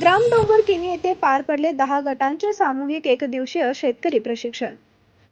जामडोंगर किनी येथे पार पडले दहा गटांचे सामूहिक एक दिवसीय शेतकरी प्रशिक्षण.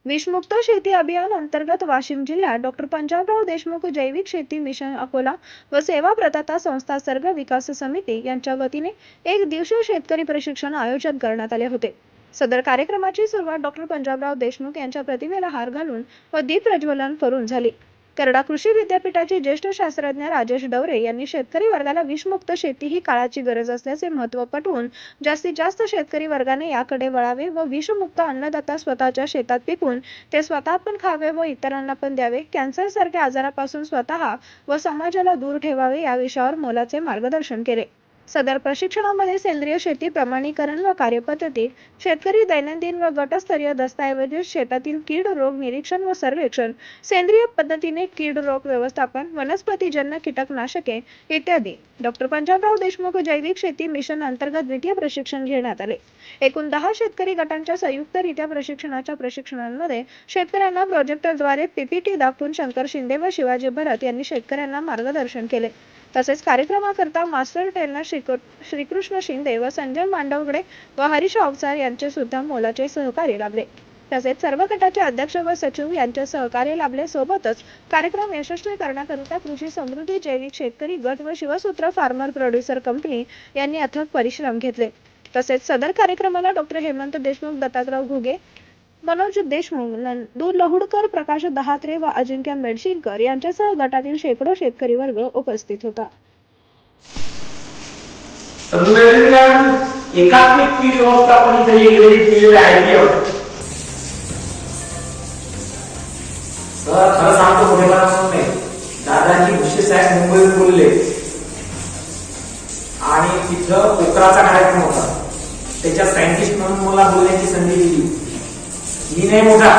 विषमुक्त शेती अभियान अंतर्गत वाशिम जिल्ह्यात डॉक्टर पंजाबराव देशमुख जैविक शेती मिशन अकोला व सेवा प्रदाता संस्था सर्ग विकास समिती यांच्या वतीने एक दिवसीय शेतकरी प्रशिक्षण आयोजन करण्यात आले होते. सदर कार्यक्रमाची सुरुवात डॉक्टर पंजाबराव देशमुख यांच्या प्रतिमेला हार घालून व दीप प्रज्वलन करून झाली. करडा कृषी विद्यापीठाचे ज्येष्ठ शास्त्रज्ञ राजेश डवरे यांनी शेतकरी वर्गाला विषमुक्त शेती ही काळाची गरज असल्याचे महत्त्व पटवून जास्तीत जास्त शेतकरी वर्गाने याकडे वळावे व विषमुक्त अन्नदाता स्वतःच्या शेतात पिकून ते स्वतः पण खावे व इतरांना पण द्यावे. कॅन्सर सारख्या आजारापासून स्वतः व समाजाला दूर ठेवावे या विषयावर मोलाचे मार्गदर्शन केले. सदर प्रशिक्षणामध्ये सेंद्रिय शेती प्रमाणीकरण व कार्यपद्धती शेतकरी दैनंदिन व गटस्तरीय दस्तऐवज शेतातील कीड रोग निरीक्षण व सर्वेक्षण सेंद्रिय पद्धतीने कीड रोग व्यवस्थापन वनस्पतीजन्य कीटकनाशके इत्यादी. डॉक्टर पंजाबराव देशमुख जैविक शेती मिशन अंतर्गत द्वितीय प्रशिक्षण घेण्यात आले. एकूण दहा शेतकरी गटांच्या संयुक्तरित्या प्रशिक्षणाच्या प्रशिक्षणांमध्ये शेतकऱ्यांना प्रोजेक्टरद्वारे पीपीटी दाखवून शंकर शिंदे व शिवाजी भरत यांनी शेतकऱ्यांना मार्गदर्शन केले. तसेच कार्यक्रमाकरता मास्टर टेलर श्रीकृ- श्रीकृष्ण शिंदे व संजय मांडवगडे व हरीश अवचार यांचे सुद्धा मोलाचे सहकार्य लाभले. तसेच सर्व गटाचे अध्यक्ष व सचिव यांचे सहकार्य लाभले. सोबतच कार्यक्रम यशस्वी करण्याकरिता कृषी समृद्धी जैविक शेतकरी गट व शिवसूत्र फार्मर प्रोड्युसर कंपनी यांनी अथक परिश्रम घेतले. तसेच सदर कार्यक्रमाला डॉक्टर हेमंत देशमुख दत्तात्रव घुगे मनोज देशमुख नंदू लहुडकर प्रकाश दहात्रे व अजिंक्य मेडशिंकर यांच्यासह गटातील शेकडो शेतकरी वर्ग उपस्थित होता. एकात्मिक पीक व्यवस्थापन इथे वेगवेगळी दिलेली आहे तर खरं सांगतो मोठेपणा म्हणून नाही दादाजी भुसे साहेब मुंबईत बोलले आणि तिथं पोखराचा कार्यक्रम होता. त्याच्या सायंटिस्ट म्हणून मला बोलण्याची संधी दिली. నేనేముగా